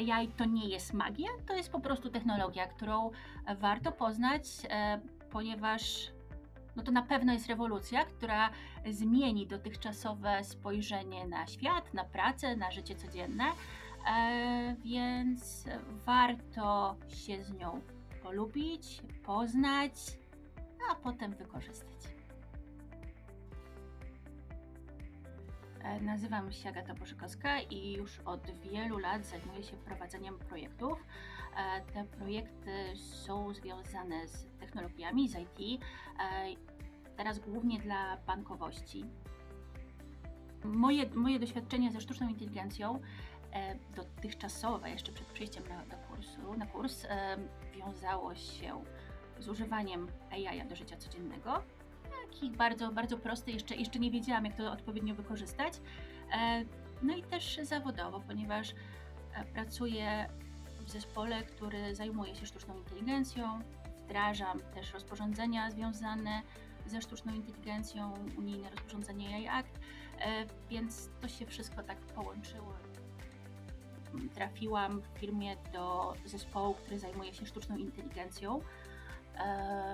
AI to nie jest magia, to jest po prostu technologia, którą warto poznać, e, ponieważ no to na pewno jest rewolucja, która zmieni dotychczasowe spojrzenie na świat, na pracę, na życie codzienne, e, więc warto się z nią polubić, poznać, a potem wykorzystać. Nazywam się Agata Bożykowska i już od wielu lat zajmuję się prowadzeniem projektów. E, Te projekty są związane z technologiami, z IT, e, teraz głównie dla bankowości. Moje, moje doświadczenie ze sztuczną inteligencją e, dotychczasowe, jeszcze przed przyjściem na, do kursu, na kurs, wiązało się z używaniem AI do życia codziennego. Taki bardzo, bardzo prosty, jeszcze, jeszcze nie wiedziałam, jak to odpowiednio wykorzystać. E, No i też zawodowo, ponieważ e, pracuję w zespole, który zajmuje się sztuczną inteligencją. Wdrażam też rozporządzenia związane ze sztuczną inteligencją, unijne rozporządzenie AI Act, e, więc to się wszystko tak połączyło. Trafiłam w firmie do zespołu, który zajmuje się sztuczną inteligencją,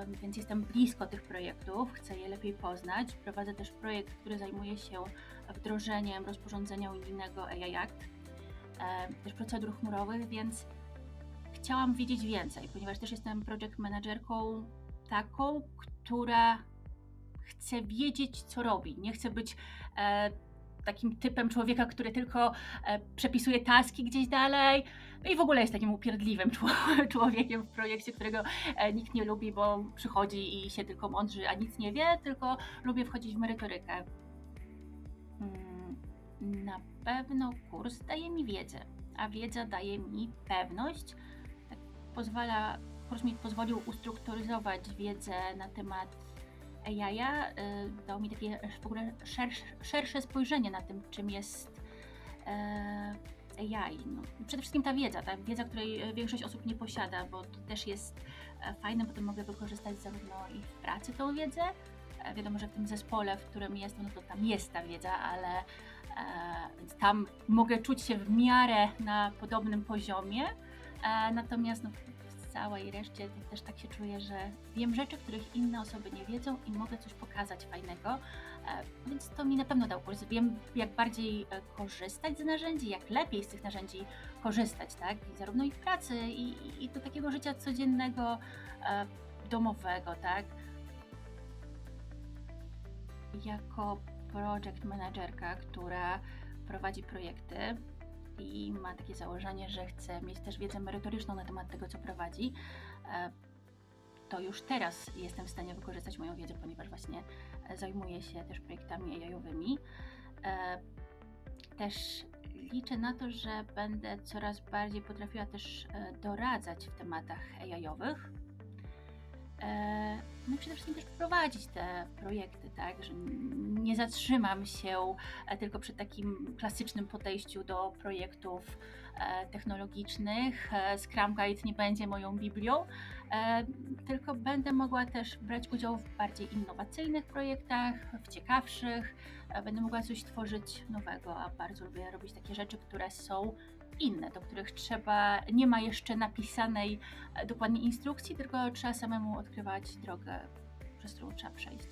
więc jestem blisko tych projektów, chcę je lepiej poznać. Prowadzę też projekt, który zajmuje się wdrożeniem rozporządzenia unijnego AI Act, też procedur chmurowych, więc chciałam wiedzieć więcej, ponieważ też jestem project managerką taką, która chce wiedzieć, co robi. Nie chcę być e, takim typem człowieka, który tylko e, przepisuje taski gdzieś dalej. No i w ogóle jest takim upierdliwym czło- człowiekiem w projekcie, którego e, nikt nie lubi, bo przychodzi i się tylko mądrzy, a nic nie wie, tylko lubię wchodzić w merytorykę. Mm, Na pewno kurs daje mi wiedzę, a wiedza daje mi pewność. Tak pozwala, kurs mi pozwolił ustrukturyzować wiedzę na temat AI, y, dał mi takie w ogóle szersze, szersze spojrzenie na tym, czym jest e, AI. No, przede wszystkim ta wiedza, ta wiedza, której e, większość osób nie posiada, bo to też jest e, fajne, potem mogę wykorzystać zarówno i w pracy tą wiedzę. E, Wiadomo, że w tym zespole, w którym jestem, no to tam jest ta wiedza, ale e, tam mogę czuć się w miarę na podobnym poziomie. E, natomiast no, w całej reszcie też tak się czuję, że wiem rzeczy, których inne osoby nie wiedzą i mogę coś pokazać fajnego. E, Więc to mi na pewno dał kurs. Wiem, jak bardziej e, korzystać z narzędzi, jak lepiej z tych narzędzi korzystać, tak? I zarówno i w pracy, i, i- i do takiego życia codziennego, e, domowego, tak? Jako project managerka, która prowadzi projekty, i ma takie założenie, że chce mieć też wiedzę merytoryczną na temat tego, co prowadzi, e, to już teraz jestem w stanie wykorzystać moją wiedzę, ponieważ właśnie zajmuję się też projektami AI-owymi. E, Też liczę na to, że będę coraz bardziej potrafiła też e, doradzać w tematach AI-owych. No przede wszystkim też prowadzić te projekty, tak, że nie zatrzymam się e, tylko przy takim klasycznym podejściu do projektów e, technologicznych. E, Scrum Guide nie będzie moją Biblią, tylko będę mogła też brać udział w bardziej innowacyjnych projektach, w ciekawszych. Będę mogła coś tworzyć nowego, a bardzo lubię robić takie rzeczy, które są inne, do których trzeba, nie ma jeszcze napisanej dokładnie instrukcji, tylko trzeba samemu odkrywać drogę, przez którą trzeba przejść.